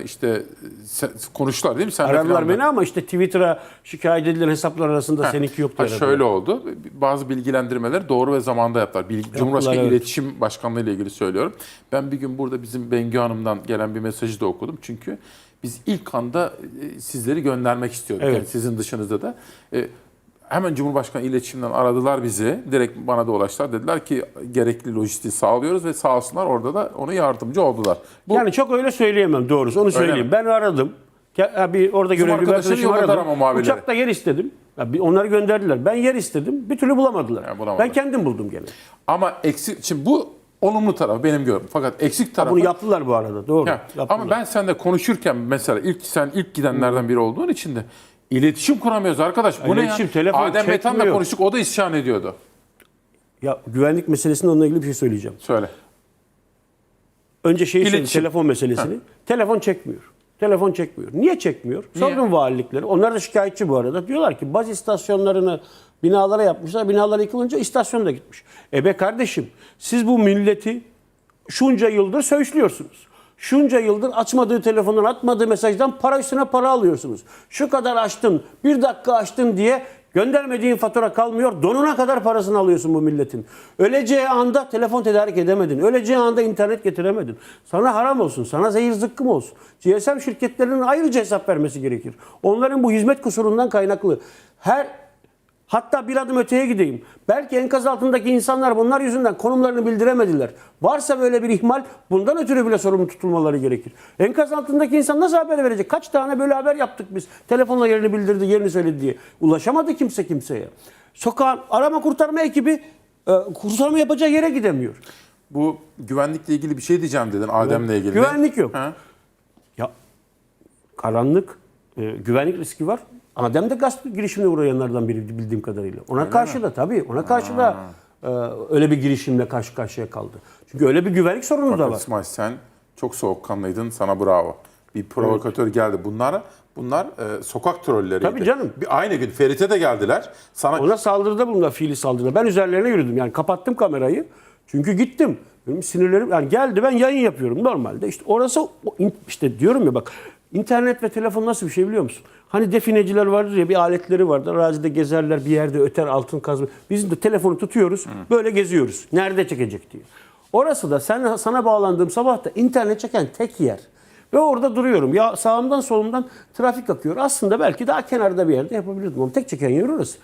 işte sen- konuştular değil mi? Sen Aradılar beni ama işte Twitter'a şikayet edilen hesaplar arasında Ha, seninki yoktu ha, şöyle oldu. Bazı bilgilendirmeleri doğru ve zamanda yaptılar. Bilgi, Cumhurbaşkanı evet. İletişim Başkanlığı ile ilgili söylüyorum. Ben bir gün burada bizim Bengü Hanım'dan gelen bir mesajı da okudum. Çünkü biz ilk anda e, sizleri göndermek istiyorduk. Evet. Yani sizin dışınızda da. Hemen Cumhurbaşkanı İletişim'den aradılar bizi. Direkt bana da ulaştılar. Dediler ki gerekli lojistiği sağlıyoruz ve sağ olsunlar orada da ona yardımcı oldular. Bu Yani çok öyle söyleyemem doğrusu onu söyleyeyim. mi? Ben aradım. Ya bir orada görevli bir arkadaşım yolladılar aradım. ama muhabirleri. Uçakta yer istedim. Ya bir- onları gönderdiler. Ben yer istedim. Bir türlü bulamadılar. Ya bulamadılar. ben kendim buldum gene. ama eksik şimdi bu olumlu tarafı benim gördüm. Fakat eksik tarafı Bunu yaptılar bu arada. Doğru. Ya, Yaptılar. ama ben seninle konuşurken mesela ilk sen ilk gidenlerden biri olduğun için de iletişim kuramıyoruz arkadaş. Bu İletişim, ne ya? telefon Adem Metan'la konuştuk o da isyan ediyordu. Ya güvenlik meselesinde onunla ilgili bir şey söyleyeceğim. Söyle. Önce şeyi söyleyeyim, telefon meselesini. Telefon çekmiyor. Telefon çekmiyor. Niye çekmiyor? Sordum valilikleri. Onlar da şikayetçi bu arada. Diyorlar ki baz istasyonlarını binalara yapmışlar. Binalar yıkılınca istasyon da gitmiş. E be kardeşim siz bu milleti şunca yıldır söğüşlüyorsunuz. Şunca yıldır açmadığı telefondan atmadığı mesajdan para üstüne para alıyorsunuz. Şu kadar açtın, bir dakika açtın diye göndermediğin fatura kalmıyor. Donuna kadar parasını alıyorsun bu milletin. Öleceği anda telefon tedarik edemedin. Öleceği anda internet getiremedin. Sana haram olsun, sana zehir zıkkım olsun. GSM şirketlerinin ayrıca hesap vermesi gerekir. Onların bu hizmet kusurundan kaynaklı. Her Hatta bir adım öteye gideyim. Belki enkaz altındaki insanlar bunlar yüzünden konumlarını bildiremediler. Varsa böyle bir ihmal bundan ötürü bile sorumlu tutulmaları gerekir. Enkaz altındaki insan nasıl haber verecek? Kaç tane böyle haber yaptık biz. Telefonla yerini bildirdi, yerini söyledi diye. Ulaşamadı kimse kimseye. Sokağın arama kurtarma ekibi e, kurtarma yapacağı yere gidemiyor. Bu güvenlikle ilgili bir şey diyeceğim dedin Adem'le ilgili. Güvenlik yok. Ha? Ya karanlık, e, güvenlik riski var. Adem de gasp girişimine uğrayanlardan biri bildiğim kadarıyla. Ona karşı da tabii, ona karşı da e, öyle bir girişimle karşı karşıya kaldı. Çünkü öyle bir güvenlik sorunu da var. İsmail sen çok soğukkanlıydın sana bravo. Bir provokatör geldi. Bunlar bunlar e, sokak trolleriydi. Tabii canım. Bir, aynı gün Ferit'e de geldiler. Sana Ona saldırıda bulundular, fiili saldırıda. Ben üzerlerine yürüdüm. Yani kapattım kamerayı. Çünkü gittim. Benim sinirlerim yani geldi ben yayın yapıyorum normalde. İşte orası işte diyorum ya bak internet ve telefon nasıl bir şey biliyor musun? Hani defineciler vardır ya bir aletleri vardır. Arazide gezerler bir yerde öter altın kazma. Biz de telefonu tutuyoruz böyle geziyoruz. Nerede çekecek diye. Orası da sen, sana bağlandığım sabah da internet çeken tek yer. Ve orada duruyorum. Ya sağımdan solumdan trafik akıyor. Aslında belki daha kenarda bir yerde yapabilirdim. Ama tek çeken yer orası.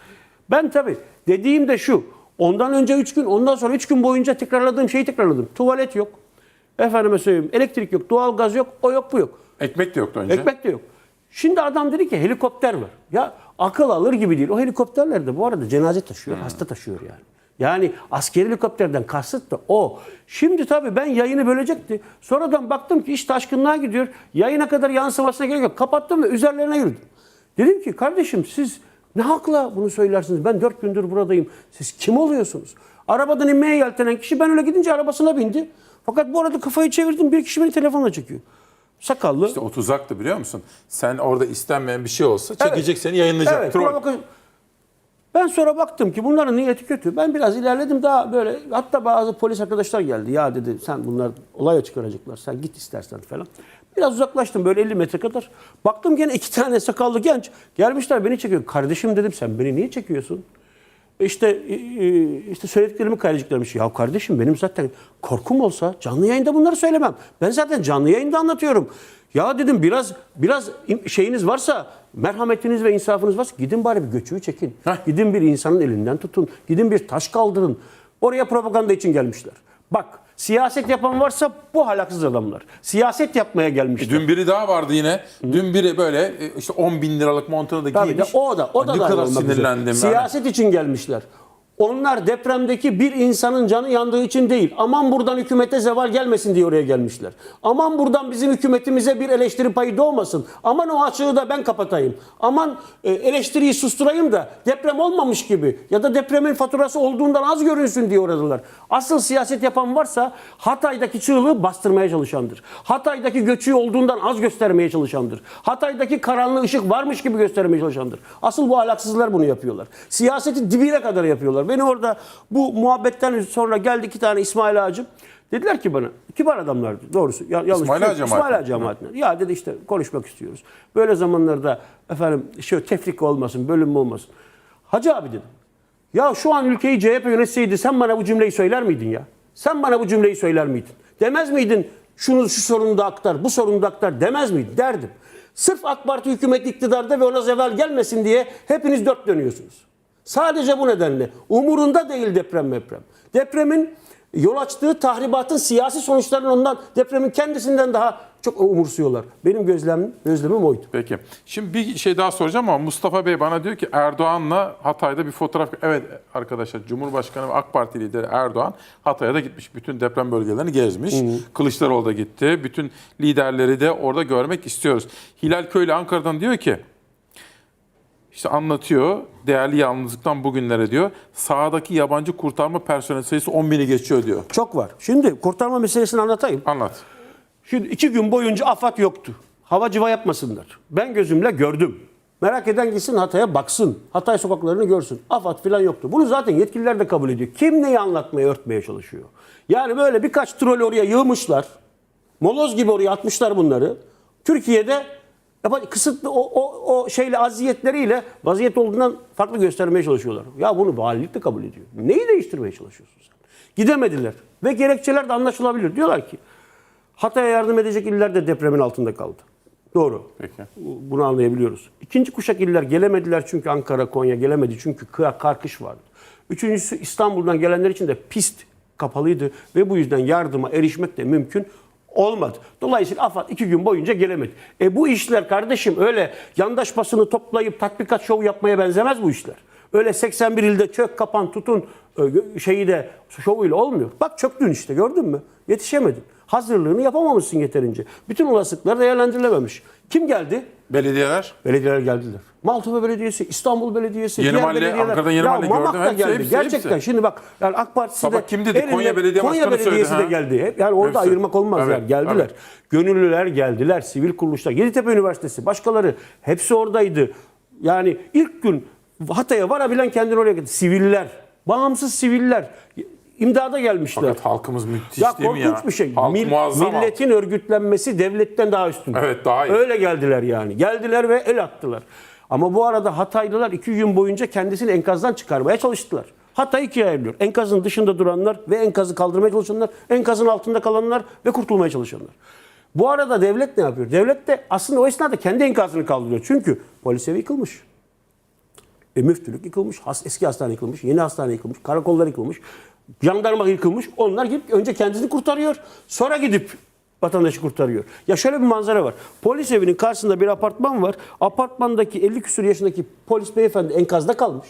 Ben tabii dediğim de şu. Ondan önce 3 gün, ondan sonra 3 gün boyunca tekrarladığım şeyi tekrarladım. Tuvalet yok. Efendime söyleyeyim elektrik yok, doğal gaz yok, o yok bu yok. ekmek de yoktu önce. Ekmek de yok. Şimdi adam dedi ki helikopter var. Ya akıl alır gibi değil. O helikopterler de bu arada cenaze taşıyor, hasta taşıyor yani. Yani askeri helikopterden kasıt da o. Şimdi tabii ben yayını bölecekti. Sonradan baktım ki iş taşkınlığa gidiyor. Yayına kadar yansımasına gerek yok. Kapattım ve üzerlerine yürüdüm. Dedim ki kardeşim siz ne hakla bunu söylersiniz? Ben dört gündür buradayım. Siz kim oluyorsunuz? Arabadan inmeye yeltenen kişi ben öyle gidince arabasına bindi. Fakat bu arada kafayı çevirdim. Bir kişi beni telefonla çekiyor. Sakallı. İşte o tuzaktı biliyor musun? Sen orada istenmeyen bir şey olsa çekecek seni yayınlayacak. Evet, Troll. provokasyon. Ben sonra baktım ki bunların niyeti kötü. Ben biraz ilerledim daha böyle hatta bazı polis arkadaşlar geldi. Ya dedi sen bunlar olaya çıkaracaklar. Sen git istersen falan. Biraz uzaklaştım böyle 50 metre kadar. Baktım gene iki tane sakallı genç gelmişler beni çekiyor. Kardeşim dedim sen beni niye çekiyorsun? İşte işte söylediklerimi kaydedeceklermiş. Ya kardeşim benim zaten korkum olsa canlı yayında bunları söylemem. Ben zaten canlı yayında anlatıyorum. Ya dedim biraz biraz şeyiniz varsa, merhametiniz ve insafınız varsa gidin bari bir göçüğü çekin. Heh. Gidin bir insanın elinden tutun. Gidin bir taş kaldırın. Oraya propaganda için gelmişler. Bak siyaset yapan varsa bu halaksız adamlar. Siyaset yapmaya gelmişler. Dün biri daha vardı yine. Dün biri böyle e, işte 10 bin liralık montunu da Tabii de giymiş. o da o da ne dahil kadar olmak üzere. sinirlendim ben. Siyaset için gelmişler. Onlar depremdeki bir insanın canı yandığı için değil. Aman buradan hükümete zeval gelmesin diye oraya gelmişler. Aman buradan bizim hükümetimize bir eleştiri payı doğmasın. Aman o açığı da ben kapatayım. Aman e, eleştiriyi susturayım da deprem olmamış gibi ya da depremin faturası olduğundan az görünsün diye oradılar. Asıl siyaset yapan varsa Hatay'daki çığlığı bastırmaya çalışandır. Hatay'daki göçüğü olduğundan az göstermeye çalışandır. Hatay'daki karanlığı ışık varmış gibi göstermeye çalışandır. Asıl bu ahlaksızlar bunu yapıyorlar. Siyaseti dibine kadar yapıyorlar. Beni orada bu muhabbetten sonra geldi iki tane İsmail Ağacım. Dediler ki bana, kibar adamlardı doğrusu. Ya, yanlış İsmail şey Ağa. İsmail Ağa cemaatinden. Ya dedi işte konuşmak istiyoruz. Böyle zamanlarda efendim şöyle tefrik olmasın, bölünme olmasın. Hacı abi dedim. Ya şu an ülkeyi CHP yönetseydi sen bana bu cümleyi söyler miydin ya? Sen bana bu cümleyi söyler miydin? Demez miydin şunu şu sorunu da aktar, bu sorunu da aktar demez miydin? Derdim. Sırf AK Parti hükümet iktidarda ve ona zeval gelmesin diye hepiniz dört dönüyorsunuz. Sadece bu nedenle. Umurunda değil deprem deprem. Depremin yol açtığı tahribatın siyasi sonuçlarını ondan depremin kendisinden daha çok umursuyorlar. Benim gözlemim, gözlemim oydu. Peki. Şimdi bir şey daha soracağım ama Mustafa Bey bana diyor ki Erdoğan'la Hatay'da bir fotoğraf... Evet arkadaşlar Cumhurbaşkanı ve AK Parti lideri Erdoğan Hatay'a da gitmiş. Bütün deprem bölgelerini gezmiş. Kılıçdaroğlu da gitti. Bütün liderleri de orada görmek istiyoruz. Hilal Köylü Ankara'dan diyor ki işte anlatıyor. Değerli yalnızlıktan bugünlere diyor. Sahadaki yabancı kurtarma personeli sayısı 10 bini geçiyor diyor. Çok var. Şimdi kurtarma meselesini anlatayım. Anlat. Şimdi iki gün boyunca AFAD yoktu. Hava civa yapmasınlar. Ben gözümle gördüm. Merak eden gitsin Hatay'a baksın. Hatay sokaklarını görsün. AFAD falan yoktu. Bunu zaten yetkililer de kabul ediyor. Kim neyi anlatmaya, örtmeye çalışıyor? Yani böyle birkaç troll oraya yığmışlar. Moloz gibi oraya atmışlar bunları. Türkiye'de yapa- kısıtlı o, o, o şeyle aziyetleriyle vaziyet olduğundan farklı göstermeye çalışıyorlar. Ya bunu valilik de kabul ediyor. Neyi değiştirmeye çalışıyorsun sen? Gidemediler. Ve gerekçeler de anlaşılabilir. Diyorlar ki Hatay'a yardım edecek iller de depremin altında kaldı. Doğru. Peki. Bunu anlayabiliyoruz. İkinci kuşak iller gelemediler çünkü Ankara, Konya gelemedi çünkü karkış vardı. Üçüncüsü İstanbul'dan gelenler için de pist kapalıydı ve bu yüzden yardıma erişmek de mümkün olmadı. Dolayısıyla AFAD iki gün boyunca gelemedi. E bu işler kardeşim öyle yandaş basını toplayıp tatbikat şov yapmaya benzemez bu işler. Öyle 81 ilde çök kapan tutun e, şeyi de şovuyla olmuyor. Bak çöktün işte gördün mü? Yetişemedin. Hazırlığını yapamamışsın yeterince. Bütün olasılıklar değerlendirilememiş. Kim geldi? Belediyeler? Belediyeler geldiler. Maltepe Belediyesi, İstanbul Belediyesi, Yeni diğer Mahalle, belediyeler. Ankara'dan Yeni ya Mahalle gördüm. Hepsi, geldi. hepsi, Gerçekten hepsi. şimdi bak yani AK Partisi Sabah de kim dedi? elinde- Konya Belediye Konya Başkanı söyledi, Belediyesi de ha. geldi. Hep, yani orada Hepsi. ayırmak olmaz Evet, yani. Geldiler. evet. Gönüllüler geldiler, sivil kuruluşlar, Yeditepe Üniversitesi, başkaları hepsi oradaydı. Yani ilk gün Hatay'a varabilen kendini oraya getirdi. Siviller, bağımsız siviller imdada gelmişler. Fakat halkımız müthiş Ya değil mi ya? korkunç bir şey. Halk Mil- muazzam milletin örgütlenmesi devletten daha üstün. Evet, daha iyi. Öyle geldiler yani. Geldiler ve el attılar. Ama bu arada Hataylılar iki gün boyunca kendisini enkazdan çıkarmaya çalıştılar. Hatay ikiye ayrılıyor. Enkazın dışında duranlar ve enkazı kaldırmaya çalışanlar, enkazın altında kalanlar ve kurtulmaya çalışanlar. Bu arada devlet ne yapıyor? Devlet de aslında o esnada kendi enkazını kaldırıyor. Çünkü polis evi yıkılmış. E, müftülük yıkılmış, has, eski hastane yıkılmış, yeni hastane yıkılmış, karakollar yıkılmış, jandarma yıkılmış. Onlar gidip önce kendini kurtarıyor, sonra gidip vatandaşı kurtarıyor. Ya şöyle bir manzara var. Polis evinin karşısında bir apartman var. Apartmandaki 50 küsur yaşındaki polis beyefendi enkazda kalmış.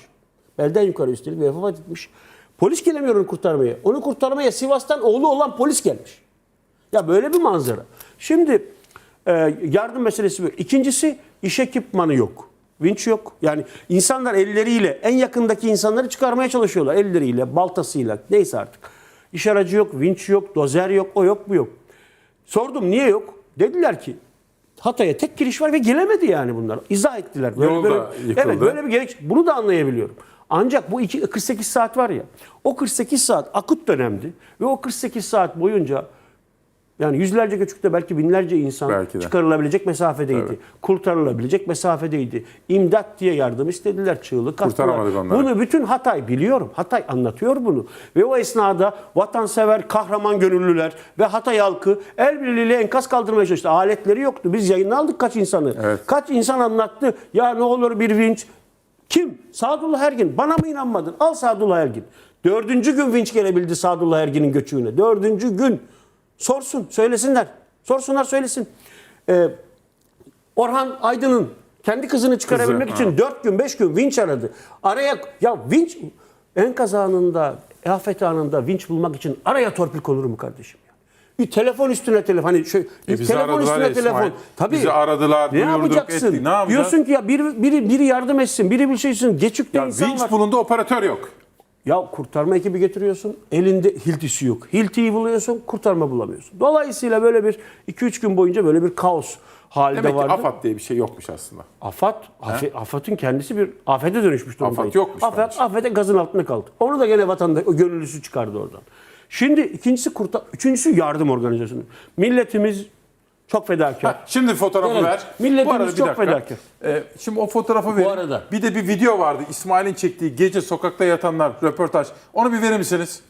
Belden yukarı üstelik ve vefat etmiş. Polis gelemiyor onu kurtarmaya. Onu kurtarmaya Sivas'tan oğlu olan polis gelmiş. Ya böyle bir manzara. Şimdi e, yardım meselesi böyle. İkincisi iş ekipmanı yok. Vinç yok. Yani insanlar elleriyle en yakındaki insanları çıkarmaya çalışıyorlar. Elleriyle, baltasıyla neyse artık. İş aracı yok, vinç yok, dozer yok, o yok, bu yok. Sordum niye yok? Dediler ki Hatay'a tek giriş var ve gelemedi yani bunlar. İzah ettiler. Yol da yıkıldı. Evet böyle bir gerek. Bunu da anlayabiliyorum. Ancak bu iki, 48 saat var ya. O 48 saat akut dönemdi ve o 48 saat boyunca yani yüzlerce göçükte belki binlerce insan Belki de. çıkarılabilecek mesafedeydi. Kurtarılabilecek mesafedeydi. İmdat diye yardım istediler. Çığlık attılar. Bunu bütün Hatay biliyorum. Hatay anlatıyor bunu. Ve o esnada vatansever, kahraman gönüllüler ve Hatay halkı el birliğiyle enkaz kaldırmaya çalıştı. Aletleri yoktu. Biz yayına aldık kaç insanı. Evet. Kaç insan anlattı. Ya ne olur bir vinç. Kim? Sadullah Ergin. Bana mı inanmadın? Al Sadullah Ergin. Dördüncü gün vinç gelebildi Sadullah Ergin'in göçüğüne. Dördüncü gün. Sorsun, söylesinler. Sorsunlar, söylesin. Ee, Orhan Aydın'ın kendi kızını çıkarabilmek Kızı, için dört gün, beş gün vinç aradı. Araya, ya vinç, enkaz anında, afet anında vinç bulmak için araya torpil konur mu kardeşim? ya? Bir telefon üstüne telefon, hani şöyle, E bizi telefon üstüne ya telefon. İsmail. Tabii. Bizi aradılar, ne duyurduk, yapacaksın? ettik. Ne yapacağız? Diyorsun ki ya biri, biri, biri yardım etsin, biri bir şey etsin. Geçükte Ya insan vinç var. bulundu operatör yok. Ya kurtarma ekibi getiriyorsun. Elinde hiltisi yok. Hiltiyi buluyorsun, kurtarma bulamıyorsun. Dolayısıyla böyle bir 2-3 gün boyunca böyle bir kaos halde Demek ki vardı. AFAD diye bir şey yokmuş aslında. Afat, afe- AFAD'ın kendisi bir afete dönüşmüş durumdaydı. Afat yokmuş Afet, bence. afete gazın altında kaldı. Onu da gene vatanda o gönüllüsü çıkardı oradan. Şimdi ikincisi kurtar, üçüncüsü yardım organizasyonu. Milletimiz çok fedakar. Ha, şimdi fotoğrafı Evet. ver. Milletimiz Bu arada bir çok dakika. fedakar. Ee, şimdi o fotoğrafı verin. arada. Bir de bir video vardı. İsmail'in çektiği gece sokakta yatanlar röportaj. Onu bir verir misiniz?